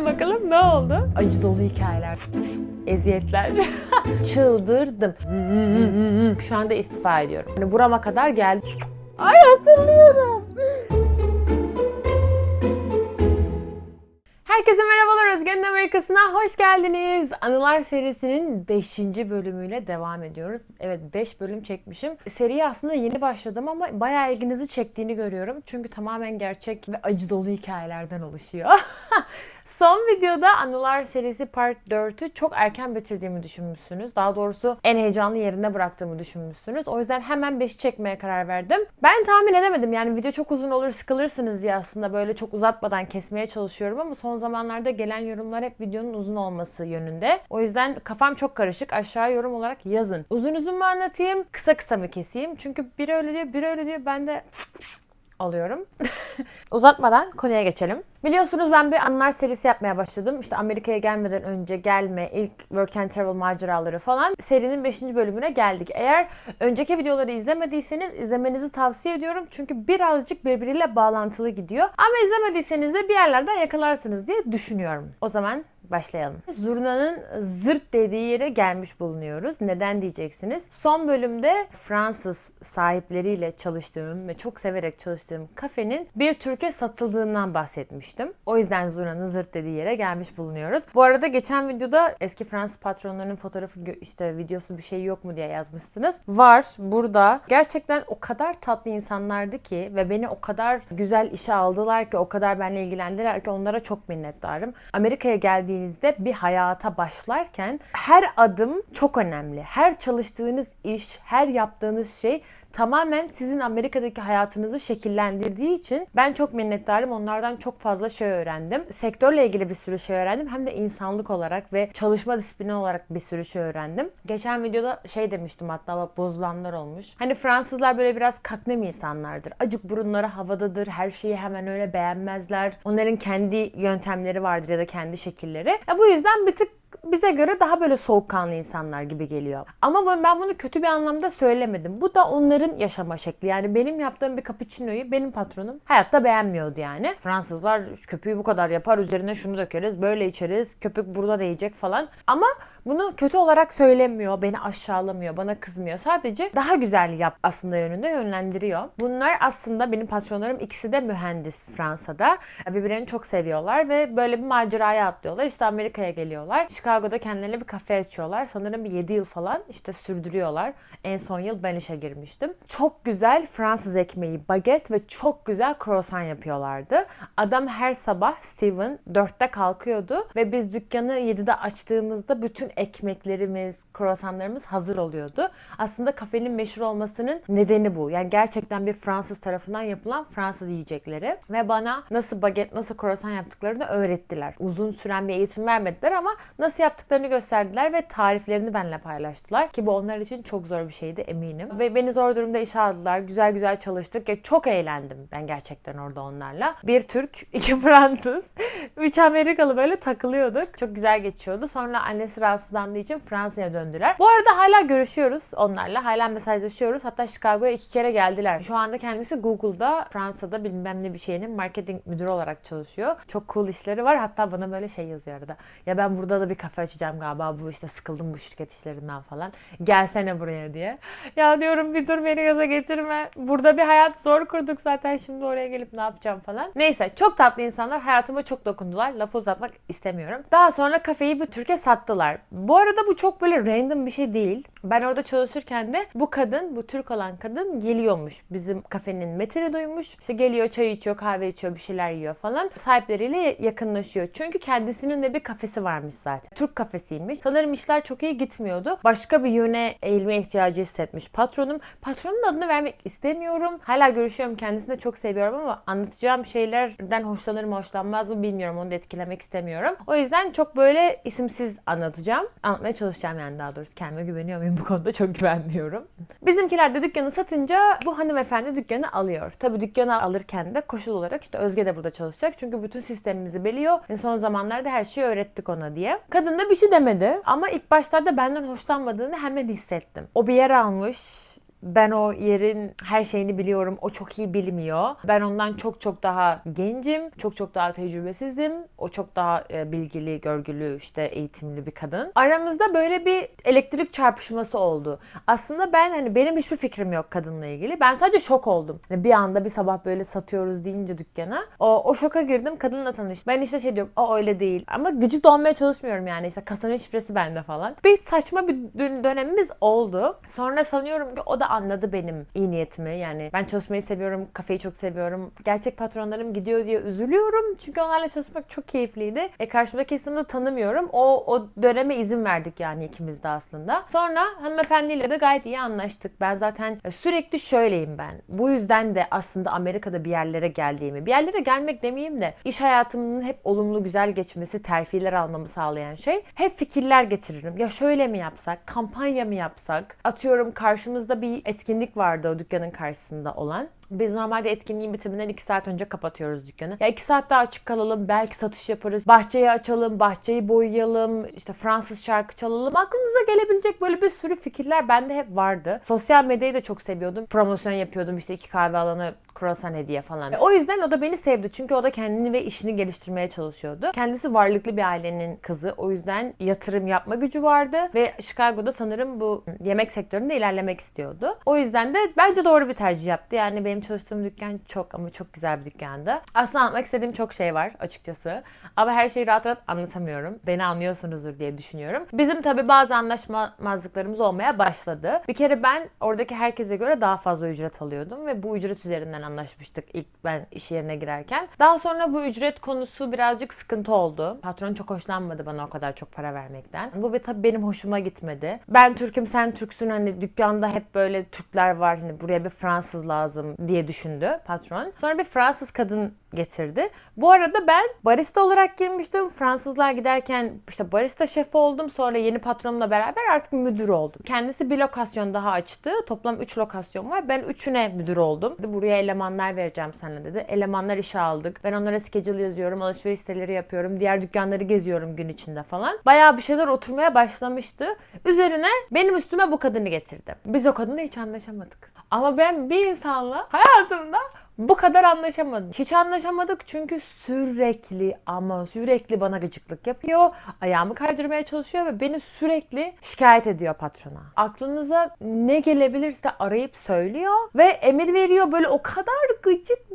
Hadi bakalım ne oldu? Acı dolu hikayeler. Eziyetler. Çıldırdım. Şu anda istifa ediyorum. Hani burama kadar geldi. Ay hatırlıyorum. Herkese merhabalar Özge'nin Amerika'sına hoş geldiniz. Anılar serisinin 5. bölümüyle devam ediyoruz. Evet 5 bölüm çekmişim. Seriye aslında yeni başladım ama bayağı ilginizi çektiğini görüyorum. Çünkü tamamen gerçek ve acı dolu hikayelerden oluşuyor. Son videoda Anılar serisi Part 4'ü çok erken bitirdiğimi düşünmüşsünüz. Daha doğrusu en heyecanlı yerinde bıraktığımı düşünmüşsünüz. O yüzden hemen 5'i çekmeye karar verdim. Ben tahmin edemedim yani video çok uzun olur sıkılırsınız diye aslında böyle çok uzatmadan kesmeye çalışıyorum ama son zamanlarda gelen yorumlar hep videonun uzun olması yönünde. O yüzden kafam çok karışık. Aşağı yorum olarak yazın. Uzun uzun mu anlatayım, kısa kısa mı keseyim? Çünkü biri öyle diyor, biri öyle diyor. Ben de alıyorum. Uzatmadan konuya geçelim. Biliyorsunuz ben bir anılar serisi yapmaya başladım. İşte Amerika'ya gelmeden önce gelme, ilk work and travel maceraları falan. Serinin 5. bölümüne geldik. Eğer önceki videoları izlemediyseniz izlemenizi tavsiye ediyorum. Çünkü birazcık birbiriyle bağlantılı gidiyor. Ama izlemediyseniz de bir yerlerden yakalarsınız diye düşünüyorum. O zaman başlayalım. Zurna'nın zırt dediği yere gelmiş bulunuyoruz. Neden diyeceksiniz? Son bölümde Fransız sahipleriyle çalıştığım ve çok severek çalıştığım kafenin bir Türkiye satıldığından bahsetmiştim. O yüzden Zurna'nın zırt dediği yere gelmiş bulunuyoruz. Bu arada geçen videoda eski Fransız patronlarının fotoğrafı işte videosu bir şey yok mu diye yazmışsınız. Var burada. Gerçekten o kadar tatlı insanlardı ki ve beni o kadar güzel işe aldılar ki o kadar benimle ilgilendiler ki onlara çok minnettarım. Amerika'ya geldiğinizde bir hayata başlarken her adım çok önemli. Her çalıştığınız iş, her yaptığınız şey tamamen sizin Amerika'daki hayatınızı şekillendirdiği için ben çok minnettarım. Onlardan çok fazla şey öğrendim. Sektörle ilgili bir sürü şey öğrendim. Hem de insanlık olarak ve çalışma disiplini olarak bir sürü şey öğrendim. Geçen videoda şey demiştim hatta bak bozulanlar olmuş. Hani Fransızlar böyle biraz kaknem insanlardır. Acık burunları havadadır. Her şeyi hemen öyle beğenmezler. Onların kendi yöntemleri vardır ya da kendi şekilleri. Ya bu yüzden bir tık bize göre daha böyle soğukkanlı insanlar gibi geliyor. Ama ben bunu kötü bir anlamda söylemedim. Bu da onların yaşama şekli. Yani benim yaptığım bir cappuccino'yu benim patronum hayatta beğenmiyordu yani. Fransızlar köpüğü bu kadar yapar, üzerine şunu dökeriz, böyle içeriz, köpük burada değecek falan. Ama bunu kötü olarak söylemiyor, beni aşağılamıyor, bana kızmıyor. Sadece daha güzel yap aslında yönünde yönlendiriyor. Bunlar aslında benim patronlarım ikisi de mühendis Fransa'da. Birbirlerini çok seviyorlar ve böyle bir maceraya atlıyorlar. İşte Amerika'ya geliyorlar. Chicago'da kendilerine bir kafe açıyorlar. Sanırım bir 7 yıl falan işte sürdürüyorlar. En son yıl ben işe girmiştim. Çok güzel Fransız ekmeği, baget ve çok güzel croissant yapıyorlardı. Adam her sabah Steven 4'te kalkıyordu ve biz dükkanı 7'de açtığımızda bütün ekmeklerimiz, croissantlarımız hazır oluyordu. Aslında kafenin meşhur olmasının nedeni bu. Yani gerçekten bir Fransız tarafından yapılan Fransız yiyecekleri ve bana nasıl baget, nasıl croissant yaptıklarını öğrettiler. Uzun süren bir eğitim vermediler ama nasıl yaptıklarını gösterdiler ve tariflerini benimle paylaştılar ki bu onlar için çok zor bir şeydi eminim. Ve beni zor durumda işe aldılar. Güzel güzel çalıştık ve çok eğlendim ben gerçekten orada onlarla. Bir Türk, iki Fransız, üç Amerikalı böyle takılıyorduk. Çok güzel geçiyordu. Sonra annesi rahatsızlandığı için Fransa'ya döndüler. Bu arada hala görüşüyoruz onlarla. Hala mesajlaşıyoruz. Hatta Chicago'ya iki kere geldiler. Şu anda kendisi Google'da Fransa'da bilmem ne bir şeyinin marketing müdürü olarak çalışıyor. Çok cool işleri var. Hatta bana böyle şey yazıyor arada. Ya ben burada da bir kafe açacağım galiba. Bu işte sıkıldım bu şirket işlerinden falan. Gelsene buraya diye. Ya diyorum bir dur beni gaza getirme. Burada bir hayat zor kurduk zaten. Şimdi oraya gelip ne yapacağım falan. Neyse çok tatlı insanlar. Hayatıma çok dokundular. Lafı uzatmak istemiyorum. Daha sonra kafeyi bir Türkiye sattılar. Bu arada bu çok böyle random bir şey değil. Ben orada çalışırken de bu kadın, bu Türk olan kadın geliyormuş. Bizim kafenin metini duymuş. İşte geliyor çay içiyor, kahve içiyor, bir şeyler yiyor falan. Sahipleriyle yakınlaşıyor. Çünkü kendisinin de bir kafesi varmış zaten. Türk kafesiymiş. Sanırım işler çok iyi gitmiyordu. Başka bir yöne eğilme ihtiyacı hissetmiş patronum. Patronun adını vermek istemiyorum. Hala görüşüyorum. Kendisini de çok seviyorum ama anlatacağım şeylerden hoşlanır mı hoşlanmaz mı bilmiyorum. Onu da etkilemek istemiyorum. O yüzden çok böyle isimsiz anlatacağım. Anlatmaya çalışacağım yani daha doğrusu. Kendime güveniyor muyum bu konuda çok güvenmiyorum. Bizimkiler de dükkanı satınca bu hanımefendi dükkanı alıyor. Tabii dükkanı alırken de koşul olarak işte Özge de burada çalışacak. Çünkü bütün sistemimizi biliyor. E son zamanlarda her şeyi öğrettik ona diye. Da bir şey demedi. Ama ilk başlarda benden hoşlanmadığını hemen hissettim. O bir yer almış Ben o yerin her şeyini biliyorum. O çok iyi bilmiyor. Ben ondan çok çok daha gencim. Çok çok daha tecrübesizim. O çok daha e, bilgili, görgülü, işte eğitimli bir kadın. Aramızda böyle bir elektrik çarpışması oldu. Aslında ben hani benim hiçbir fikrim yok kadınla ilgili. Ben sadece şok oldum. Hani bir anda bir sabah böyle satıyoruz deyince dükkana. O, o şoka girdim. Kadınla tanıştım. Ben işte şey diyorum. O öyle değil. Ama gıcık da olmaya çalışmıyorum yani. İşte kasanın şifresi bende falan. Bir saçma bir dön- dönemimiz oldu. Sonra sanıyorum ki o da anladı benim iyi niyetimi. Yani ben çalışmayı seviyorum. Kafeyi çok seviyorum. Gerçek patronlarım gidiyor diye üzülüyorum. Çünkü onlarla çalışmak çok keyifliydi. E karşımdaki insanı da tanımıyorum. O, o döneme izin verdik yani ikimiz de aslında. Sonra hanımefendiyle de gayet iyi anlaştık. Ben zaten sürekli şöyleyim ben. Bu yüzden de aslında Amerika'da bir yerlere geldiğimi, bir yerlere gelmek demeyeyim de iş hayatımın hep olumlu güzel geçmesi, terfiler almamı sağlayan şey. Hep fikirler getiririm. Ya şöyle mi yapsak, kampanya mı yapsak? Atıyorum karşımızda bir etkinlik vardı o dükkanın karşısında olan. Biz normalde etkinliğin bitiminden 2 saat önce kapatıyoruz dükkanı. Ya 2 saat daha açık kalalım, belki satış yaparız. Bahçeyi açalım, bahçeyi boyayalım, işte Fransız şarkı çalalım. Aklınıza gelebilecek böyle bir sürü fikirler bende hep vardı. Sosyal medyayı da çok seviyordum. Promosyon yapıyordum işte iki kahve alana kruvasan hediye falan. O yüzden o da beni sevdi. Çünkü o da kendini ve işini geliştirmeye çalışıyordu. Kendisi varlıklı bir ailenin kızı. O yüzden yatırım yapma gücü vardı ve Chicago'da sanırım bu yemek sektöründe ilerlemek istiyordu. O yüzden de bence doğru bir tercih yaptı. Yani benim çalıştığım dükkan çok ama çok güzel bir dükkandı. Aslında anlatmak istediğim çok şey var açıkçası. Ama her şeyi rahat rahat anlatamıyorum. Beni anlıyorsunuzdur diye düşünüyorum. Bizim tabii bazı anlaşmazlıklarımız olmaya başladı. Bir kere ben oradaki herkese göre daha fazla ücret alıyordum ve bu ücret üzerinden anlaşmıştık ilk ben iş yerine girerken. Daha sonra bu ücret konusu birazcık sıkıntı oldu. Patron çok hoşlanmadı bana o kadar çok para vermekten. Bu bir tabii benim hoşuma gitmedi. Ben Türk'üm sen Türksün hani dükkanda hep böyle Türkler var hani buraya bir Fransız lazım diye düşündü patron. Sonra bir Fransız kadın getirdi. Bu arada ben barista olarak girmiştim. Fransızlar giderken işte barista şefi oldum. Sonra yeni patronumla beraber artık müdür oldum. Kendisi bir lokasyon daha açtı. Toplam 3 lokasyon var. Ben üçüne müdür oldum. Buraya elemanlar vereceğim sana dedi. Elemanlar işe aldık. Ben onlara schedule yazıyorum. Alışveriş siteleri yapıyorum. Diğer dükkanları geziyorum gün içinde falan. Bayağı bir şeyler oturmaya başlamıştı. Üzerine benim üstüme bu kadını getirdi. Biz o kadınla hiç anlaşamadık. Ama ben bir insanla hayatımda bu kadar anlaşamadık. Hiç anlaşamadık çünkü sürekli ama sürekli bana gıcıklık yapıyor. Ayağımı kaydırmaya çalışıyor ve beni sürekli şikayet ediyor patrona. Aklınıza ne gelebilirse arayıp söylüyor ve emir veriyor. Böyle o kadar gıcık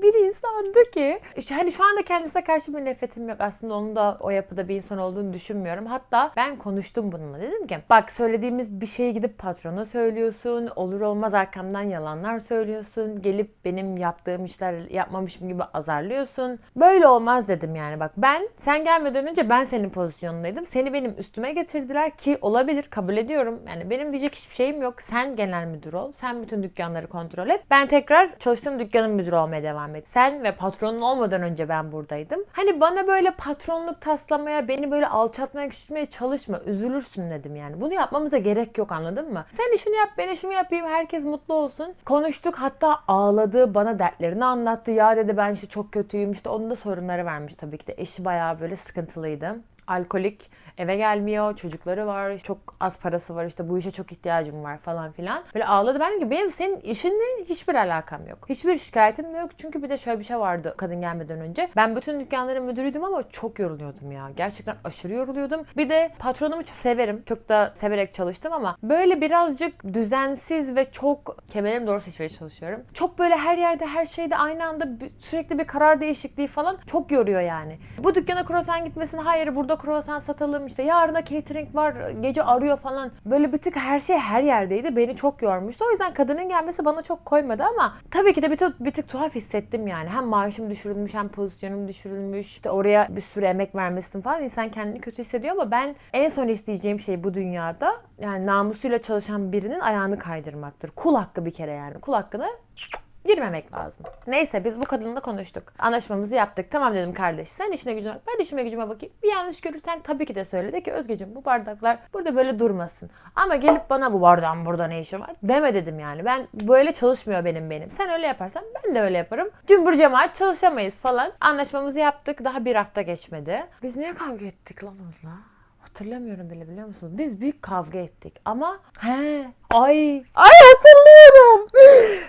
insandı ki. İşte hani şu anda kendisine karşı bir nefretim yok. Aslında onun da o yapıda bir insan olduğunu düşünmüyorum. Hatta ben konuştum bununla. Dedim ki bak söylediğimiz bir şeyi gidip patrona söylüyorsun. Olur olmaz arkamdan yalanlar söylüyorsun. Gelip benim yaptığım işler yapmamışım gibi azarlıyorsun. Böyle olmaz dedim yani bak ben sen gelmeden önce ben senin pozisyonundaydım. Seni benim üstüme getirdiler ki olabilir kabul ediyorum. Yani benim diyecek hiçbir şeyim yok. Sen genel müdür ol. Sen bütün dükkanları kontrol et. Ben tekrar çalıştığım dükkanın müdürü olmaya devam et. Sen ve patronun olmadan önce ben buradaydım. Hani bana böyle patronluk taslamaya, beni böyle alçaltmaya, küçültmeye çalışma. Üzülürsün dedim yani. Bunu yapmamıza gerek yok anladın mı? Sen işini yap, ben işimi yapayım. Herkes mutlu olsun. Konuştuk hatta ağladı. Bana dertlerini anlattı. Ya dedi ben işte çok kötüyüm. İşte onun da sorunları varmış tabii ki de. Eşi bayağı böyle sıkıntılıydı alkolik eve gelmiyor çocukları var çok az parası var işte bu işe çok ihtiyacım var falan filan. Böyle ağladı. Ben ki benim senin işinle hiçbir alakam yok. Hiçbir şikayetim de yok. Çünkü bir de şöyle bir şey vardı kadın gelmeden önce. Ben bütün dükkanların müdürüydüm ama çok yoruluyordum ya. Gerçekten aşırı yoruluyordum. Bir de patronumu çok severim. Çok da severek çalıştım ama böyle birazcık düzensiz ve çok kemerimi doğru seçmeye çalışıyorum. Çok böyle her yerde her şeyde aynı anda sürekli bir karar değişikliği falan çok yoruyor yani. Bu dükkana kruvasan gitmesine hayır burada kruvasan satalım işte yarına catering var gece arıyor falan. Böyle tık her şey her yerdeydi. Beni çok yormuştu. O yüzden kadının gelmesi bana çok koymadı ama tabii ki de bir tık, bir tık tuhaf hissettim yani. Hem maaşım düşürülmüş hem pozisyonum düşürülmüş. İşte oraya bir sürü emek vermesin falan. İnsan kendini kötü hissediyor ama ben en son isteyeceğim şey bu dünyada yani namusuyla çalışan birinin ayağını kaydırmaktır. Kul hakkı bir kere yani. Kul hakkını girmemek lazım. Neyse biz bu kadınla konuştuk. Anlaşmamızı yaptık. Tamam dedim kardeş sen işine gücüne bak. Ben işime gücüme bakayım. Bir yanlış görürsen tabii ki de söyle. De ki Özgeciğim bu bardaklar burada böyle durmasın. Ama gelip bana bu bardağın burada ne işi var deme dedim yani. Ben böyle çalışmıyor benim benim. Sen öyle yaparsan ben de öyle yaparım. Cümbür cemaat çalışamayız falan. Anlaşmamızı yaptık. Daha bir hafta geçmedi. Biz niye kavga ettik lan onunla? Hatırlamıyorum bile biliyor musunuz? Biz büyük kavga ettik ama he ay ay hatırlıyorum.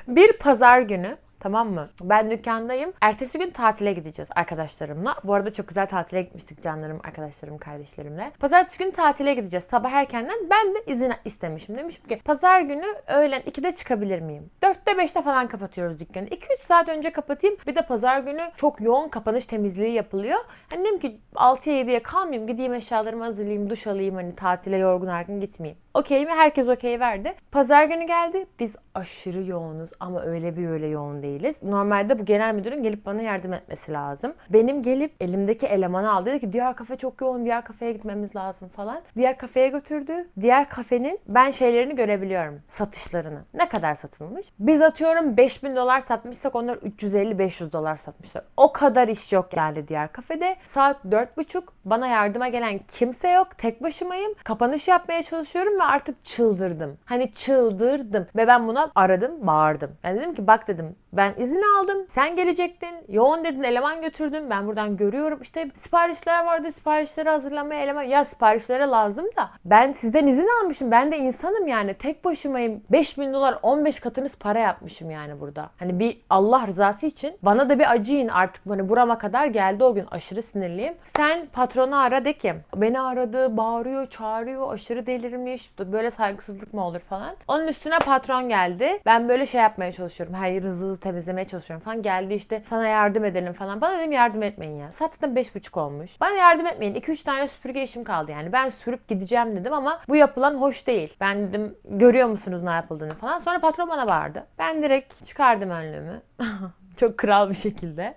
Bir pazar günü Tamam mı? Ben dükkandayım. Ertesi gün tatile gideceğiz arkadaşlarımla. Bu arada çok güzel tatile gitmiştik canlarım, arkadaşlarım, kardeşlerimle. Pazartesi günü tatile gideceğiz. Sabah erkenden ben de izin istemişim. Demişim ki pazar günü öğlen 2'de çıkabilir miyim? 4'te 5'te falan kapatıyoruz dükkanı. 2-3 saat önce kapatayım. Bir de pazar günü çok yoğun kapanış temizliği yapılıyor. Hani dedim ki 6'ya 7'ye kalmayayım. Gideyim eşyalarımı hazırlayayım, duş alayım. Hani tatile yorgun argın gitmeyeyim. Okey mi? Herkes okey verdi. Pazar günü geldi. Biz aşırı yoğunuz ama öyle bir öyle yoğun değiliz. Normalde bu genel müdürün gelip bana yardım etmesi lazım. Benim gelip elimdeki elemanı aldı. Dedi ki diğer kafe çok yoğun. Diğer kafeye gitmemiz lazım falan. Diğer kafeye götürdü. Diğer kafenin ben şeylerini görebiliyorum. Satışlarını. Ne kadar satılmış? Biz atıyorum 5000 dolar satmışsak onlar 350-500 dolar satmışlar. O kadar iş yok yani diğer kafede. Saat 4.30 bana yardıma gelen kimse yok. Tek başımayım. Kapanış yapmaya çalışıyorum ve artık çıldırdım. Hani çıldırdım. Ve ben buna aradım, bağırdım. Ben dedim ki bak dedim ben izin aldım. Sen gelecektin. Yoğun dedin eleman götürdün. Ben buradan görüyorum. İşte siparişler vardı. Siparişleri hazırlamaya eleman. Ya siparişlere lazım da. Ben sizden izin almışım. Ben de insanım yani. Tek başımayım. 5000 dolar 15 katınız para yapmışım yani burada. Hani bir Allah rızası için bana da bir acıyın artık. Hani burama kadar geldi o gün. Aşırı sinirliyim. Sen patronu ara de ki beni aradı, bağırıyor, çağırıyor, aşırı delirmiş. Böyle saygısızlık mı olur falan. Onun üstüne patron geldi. Ben böyle şey yapmaya çalışıyorum. Yeri hızlı hızlı temizlemeye çalışıyorum falan. Geldi işte sana yardım edelim falan. Bana dedim yardım etmeyin ya. Saat zaten 5.30 olmuş. Bana yardım etmeyin. 2-3 tane süpürge işim kaldı yani. Ben sürüp gideceğim dedim ama bu yapılan hoş değil. Ben dedim görüyor musunuz ne yapıldığını falan. Sonra patron bana bağırdı. Ben direkt çıkardım önlüğümü. Çok kral bir şekilde.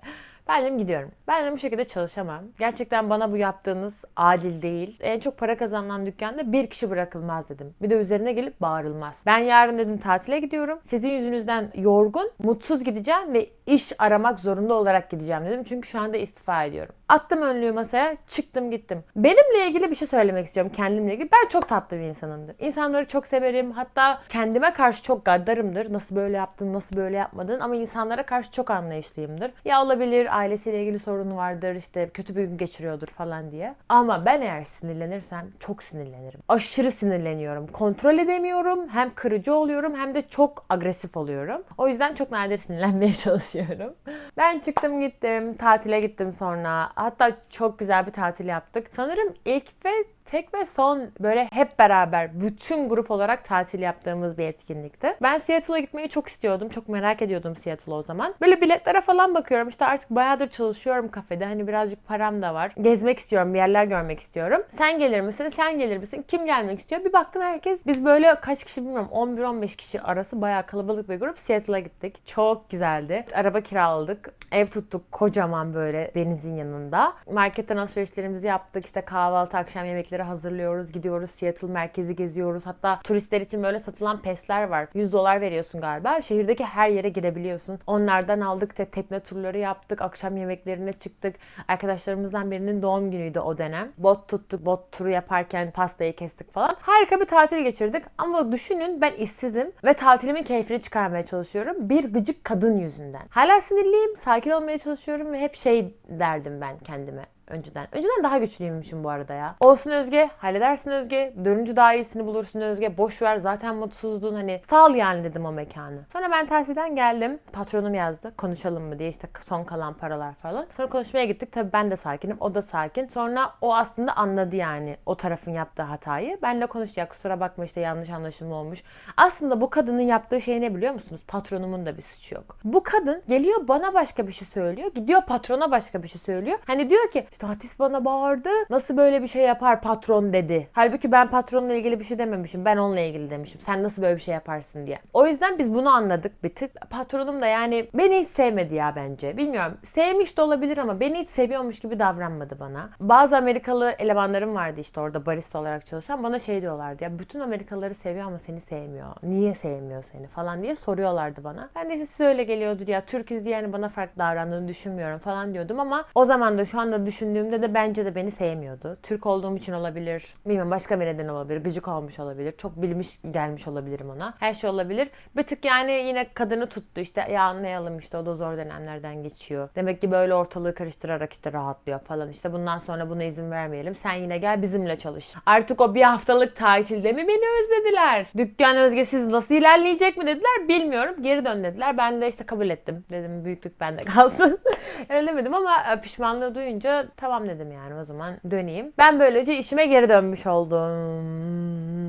Ben dedim gidiyorum. Ben dedim bu şekilde çalışamam. Gerçekten bana bu yaptığınız adil değil. En çok para kazanılan dükkanda bir kişi bırakılmaz dedim. Bir de üzerine gelip bağırılmaz. Ben yarın dedim tatile gidiyorum. Sizin yüzünüzden yorgun, mutsuz gideceğim ve iş aramak zorunda olarak gideceğim dedim. Çünkü şu anda istifa ediyorum. Attım önlüğü masaya, çıktım gittim. Benimle ilgili bir şey söylemek istiyorum kendimle ilgili. Ben çok tatlı bir insanımdır. İnsanları çok severim. Hatta kendime karşı çok gaddarımdır. Nasıl böyle yaptın, nasıl böyle yapmadın ama insanlara karşı çok anlayışlıyımdır. Ya olabilir ailesiyle ilgili sorunu vardır, işte kötü bir gün geçiriyordur falan diye. Ama ben eğer sinirlenirsem çok sinirlenirim. Aşırı sinirleniyorum. Kontrol edemiyorum. Hem kırıcı oluyorum hem de çok agresif oluyorum. O yüzden çok nadir sinirlenmeye çalışıyorum. Ben çıktım gittim. Tatile gittim sonra. Hatta çok güzel bir tatil yaptık. Sanırım ilk ve tek ve son böyle hep beraber bütün grup olarak tatil yaptığımız bir etkinlikti. Ben Seattle'a gitmeyi çok istiyordum. Çok merak ediyordum Seattle'a o zaman. Böyle biletlere falan bakıyorum. İşte artık bayağıdır çalışıyorum kafede. Hani birazcık param da var. Gezmek istiyorum. Bir yerler görmek istiyorum. Sen gelir misin? Sen gelir misin? Kim gelmek istiyor? Bir baktım herkes. Biz böyle kaç kişi bilmiyorum. 11-15 kişi arası bayağı kalabalık bir grup Seattle'a gittik. Çok güzeldi. Araba kiraladık. Ev tuttuk kocaman böyle denizin yanında. Marketten alışverişlerimizi yaptık. İşte kahvaltı, akşam yemekleri hazırlıyoruz. Gidiyoruz Seattle merkezi geziyoruz. Hatta turistler için böyle satılan pesler var. 100 dolar veriyorsun galiba. Şehirdeki her yere girebiliyorsun. Onlardan aldık. Te tekne turları yaptık. Akşam yemeklerine çıktık. Arkadaşlarımızdan birinin doğum günüydü o dönem. Bot tuttuk. Bot turu yaparken pastayı kestik falan. Harika bir tatil geçirdik. Ama düşünün ben işsizim ve tatilimin keyfini çıkarmaya çalışıyorum. Bir gıcık kadın yüzünden. Hala sinirliyim. Sakin olmaya çalışıyorum ve hep şey derdim ben kendime önceden. Önceden daha güçlüymüşüm bu arada ya. Olsun Özge, halledersin Özge. Dönünce daha iyisini bulursun Özge. Boş ver zaten mutsuzdun hani. Sağ ol yani dedim o mekanı. Sonra ben tatilden geldim. Patronum yazdı. Konuşalım mı diye işte son kalan paralar falan. Sonra konuşmaya gittik. Tabii ben de sakinim. O da sakin. Sonra o aslında anladı yani o tarafın yaptığı hatayı. Benle konuştu ya kusura bakma işte yanlış anlaşılma olmuş. Aslında bu kadının yaptığı şey ne biliyor musunuz? Patronumun da bir suçu yok. Bu kadın geliyor bana başka bir şey söylüyor. Gidiyor patrona başka bir şey söylüyor. Hani diyor ki Hatis bana bağırdı. Nasıl böyle bir şey yapar patron dedi. Halbuki ben patronla ilgili bir şey dememişim. Ben onunla ilgili demişim. Sen nasıl böyle bir şey yaparsın diye. O yüzden biz bunu anladık bir tık. Patronum da yani beni hiç sevmedi ya bence. Bilmiyorum. Sevmiş de olabilir ama beni hiç seviyormuş gibi davranmadı bana. Bazı Amerikalı elemanlarım vardı işte orada barista olarak çalışan. Bana şey diyorlardı ya bütün Amerikalıları seviyor ama seni sevmiyor. Niye sevmiyor seni falan diye soruyorlardı bana. Ben de işte size öyle geliyordur ya Türküz diye yani bana farklı davrandığını düşünmüyorum falan diyordum ama o zaman da şu anda düşün düşündüğümde de bence de beni sevmiyordu. Türk olduğum için olabilir. Bilmiyorum başka bir neden olabilir. Gıcık olmuş olabilir. Çok bilmiş gelmiş olabilirim ona. Her şey olabilir. Bir tık yani yine kadını tuttu. İşte ya anlayalım işte o da zor dönemlerden geçiyor. Demek ki böyle ortalığı karıştırarak işte rahatlıyor falan. İşte bundan sonra buna izin vermeyelim. Sen yine gel bizimle çalış. Artık o bir haftalık tatilde mi beni özlediler? Dükkan özgesiz nasıl ilerleyecek mi dediler bilmiyorum. Geri dön dediler. Ben de işte kabul ettim. Dedim büyüklük bende kalsın. Öyle demedim ama e, pişmanlığı duyunca tamam dedim yani o zaman döneyim. Ben böylece işime geri dönmüş oldum.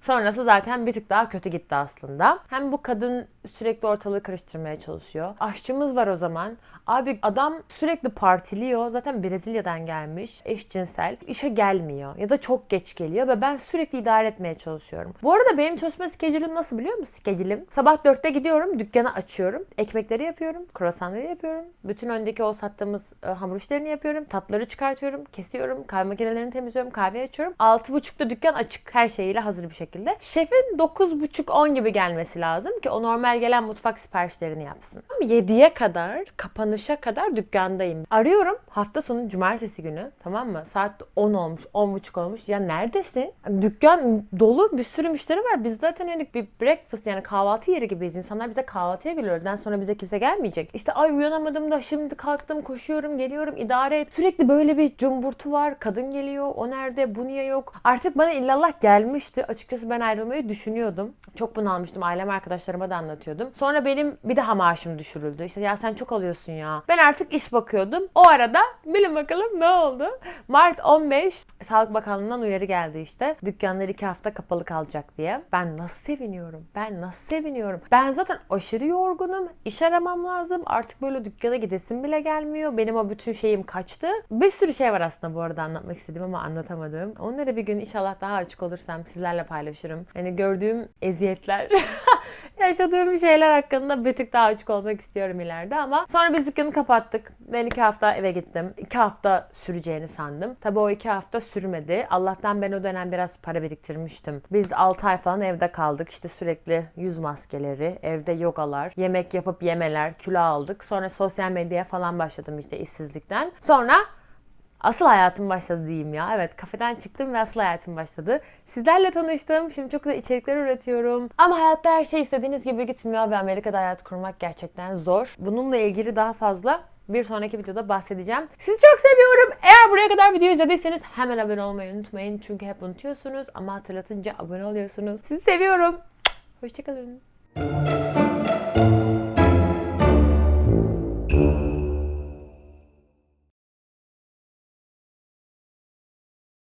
Sonrası zaten bir tık daha kötü gitti aslında. Hem bu kadın sürekli ortalığı karıştırmaya çalışıyor. Aşçımız var o zaman. Abi adam sürekli partiliyor. Zaten Brezilya'dan gelmiş. Eşcinsel. İşe gelmiyor. Ya da çok geç geliyor ve ben sürekli idare etmeye çalışıyorum. Bu arada benim çalışma schedule'im nasıl biliyor musun? Schedule'im. Sabah 4'te gidiyorum. Dükkanı açıyorum. Ekmekleri yapıyorum. Kruvasanları yapıyorum. Bütün öndeki o sattığımız e, hamur işlerini yapıyorum. Tatları çıkartıyorum. Kesiyorum. Kahve makinelerini temizliyorum. Kahve açıyorum. 6.30'da dükkan açık. Her şeyiyle hazır bir şekilde. Şefin 9.30-10 gibi gelmesi lazım ki o normal gelen mutfak siparişlerini yapsın. Ama 7'ye kadar kapanışa kadar dükkandayım. Arıyorum hafta sonu cumartesi günü tamam mı? Saat 10 olmuş 10.30 olmuş. Ya neredesin? Dükkan dolu bir sürü müşteri var. Biz zaten hani bir breakfast yani kahvaltı yeri gibiyiz. İnsanlar bize kahvaltıya geliyor. Öğleden sonra bize kimse gelmeyecek. İşte ay uyanamadım da şimdi kalktım koşuyorum geliyorum idare et. Sürekli böyle bir cumburtu var. Kadın geliyor. O nerede? Bu niye yok? Artık bana illallah gelmişti. Açıkçası ben ayrılmayı düşünüyordum. Çok bunalmıştım. Ailem arkadaşlarıma da anlatıyordum. Sonra benim bir daha maaşım düşürüldü. İşte ya sen çok alıyorsun ya. Ben artık iş bakıyordum. O arada bilin bakalım ne oldu? Mart 15 Sağlık Bakanlığı'ndan uyarı geldi işte. Dükkanlar iki hafta kapalı kalacak diye. Ben nasıl seviniyorum? Ben nasıl seviniyorum? Ben zaten aşırı yorgunum. İş aramam lazım. Artık böyle dükkana gidesim bile gelmiyor. Benim o bütün şeyim kaçtı. Bir sürü şey var aslında bu arada anlatmak istediğim ama anlatamadım. Onları bir gün inşallah daha açık olursam sizlerle paylaşırım. Yani gördüğüm eziyetler, yaşadığım şeyler hakkında bir tık daha açık olmak istiyorum ileride ama sonra biz dükkanı kapattık. Ben iki hafta eve gittim. İki hafta süreceğini sandım. Tabii o iki hafta sürmedi. Allah'tan ben o dönem biraz para biriktirmiştim. Biz 6 ay falan evde kaldık. İşte sürekli yüz maskeleri, evde yogalar, yemek yapıp yemeler, kilo aldık. Sonra sosyal medyaya falan başladım işte işsizlikten. Sonra Asıl hayatım başladı diyeyim ya. Evet kafeden çıktım ve asıl hayatım başladı. Sizlerle tanıştım. Şimdi çok güzel içerikler üretiyorum. Ama hayatta her şey istediğiniz gibi gitmiyor ve Amerika'da hayat kurmak gerçekten zor. Bununla ilgili daha fazla bir sonraki videoda bahsedeceğim. Sizi çok seviyorum. Eğer buraya kadar video izlediyseniz hemen abone olmayı unutmayın. Çünkü hep unutuyorsunuz ama hatırlatınca abone oluyorsunuz. Sizi seviyorum. Hoşçakalın.